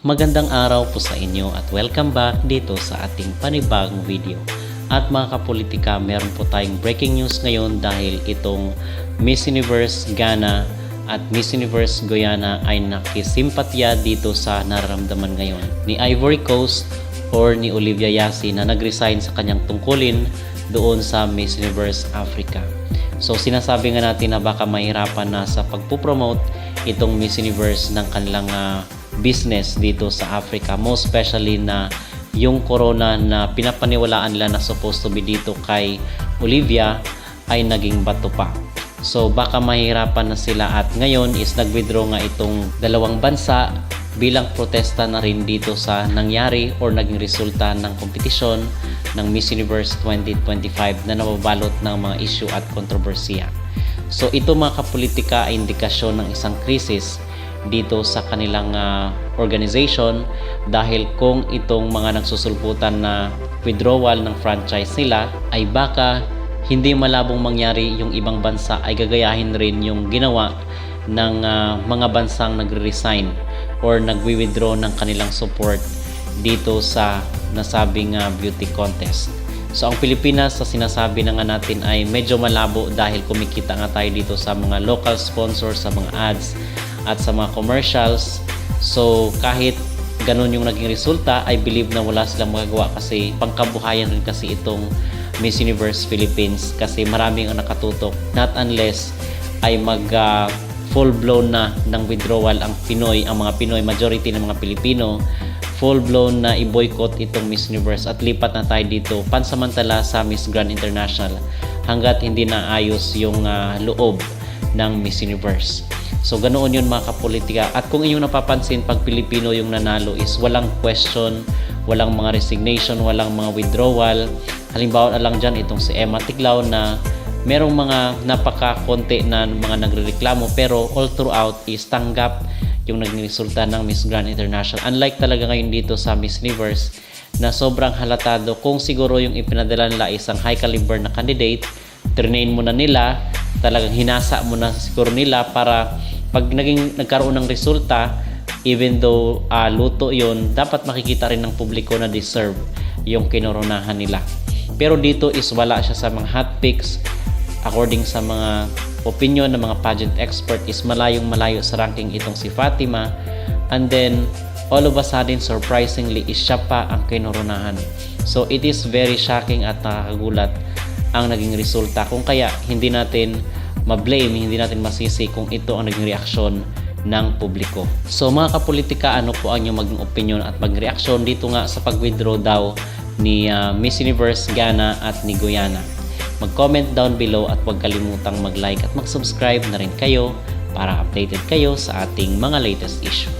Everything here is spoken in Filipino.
Magandang araw po sa inyo at welcome back dito sa ating panibagong video. At mga kapolitika, meron po tayong breaking news ngayon dahil itong Miss Universe Ghana at Miss Universe Guyana ay nakisimpatya dito sa nararamdaman ngayon ni Ivory Coast or ni Olivia Yasi na nag-resign sa kanyang tungkulin doon sa Miss Universe Africa. So sinasabi nga natin na baka mahirapan na sa pagpupromote itong Miss Universe ng kanilang ah, business dito sa Africa. Most especially na yung corona na pinapaniwalaan nila na supposed to be dito kay Olivia ay naging bato pa. So baka mahirapan na sila at ngayon is nag-withdraw nga itong dalawang bansa bilang protesta na rin dito sa nangyari or naging resulta ng kompetisyon ng Miss Universe 2025 na nababalot ng mga issue at kontrobersiya. So ito mga kapolitika ay indikasyon ng isang krisis dito sa kanilang ah, organization dahil kung itong mga nagsusulputan na withdrawal ng franchise nila ay baka hindi malabong mangyari yung ibang bansa ay gagayahin rin yung ginawa ng ah, mga bansang nagre-resign or nagwi-withdraw ng kanilang support dito sa nasabing ah, beauty contest. So ang Pilipinas sa sinasabi na nga natin ay medyo malabo dahil kumikita nga tayo dito sa mga local sponsors, sa mga ads at sa mga commercials. So kahit ganun yung naging resulta, I believe na wala silang magagawa kasi pangkabuhayan rin kasi itong Miss Universe Philippines kasi maraming ang nakatutok not unless ay mag ah, full blown na ng withdrawal ang Pinoy, ang mga Pinoy, majority ng mga Pilipino full blown na i-boycott itong Miss Universe at lipat na tayo dito pansamantala sa Miss Grand International hanggat hindi na ayos yung ah, loob ng Miss Universe. So ganoon yun mga kapolitika. At kung inyong napapansin, pag Pilipino yung nanalo is walang question, walang mga resignation, walang mga withdrawal. Halimbawa na lang dyan itong si Emma Tiglao na merong mga napaka-konti na mga nagrereklamo pero all throughout is tanggap yung naging resulta ng Miss Grand International. Unlike talaga ngayon dito sa Miss Universe na sobrang halatado kung siguro yung ipinadala nila isang high caliber na candidate, train mo na nila, talagang hinasa mo na siguro nila para pag naging nagkaroon ng resulta, even though ah, luto yon dapat makikita rin ng publiko na deserve yung kinoronahan nila. Pero dito is wala siya sa mga hot picks. According sa mga opinion ng mga pageant expert is malayong malayo sa ranking itong si Fatima. And then all of a sudden surprisingly is siya pa ang kinoronahan. So it is very shocking at nakakagulat ang naging resulta kung kaya hindi natin ma-blame hindi natin masisi kung ito ang naging reaksyon ng publiko. So mga kapolitika, ano po ang inyong maging opinion at magreaksyon dito nga sa pag-withdraw daw ni ah, Miss Universe Ghana at ni Guyana? Mag-comment down below at huwag kalimutang mag-like at mag-subscribe na rin kayo para updated kayo sa ating mga latest issue.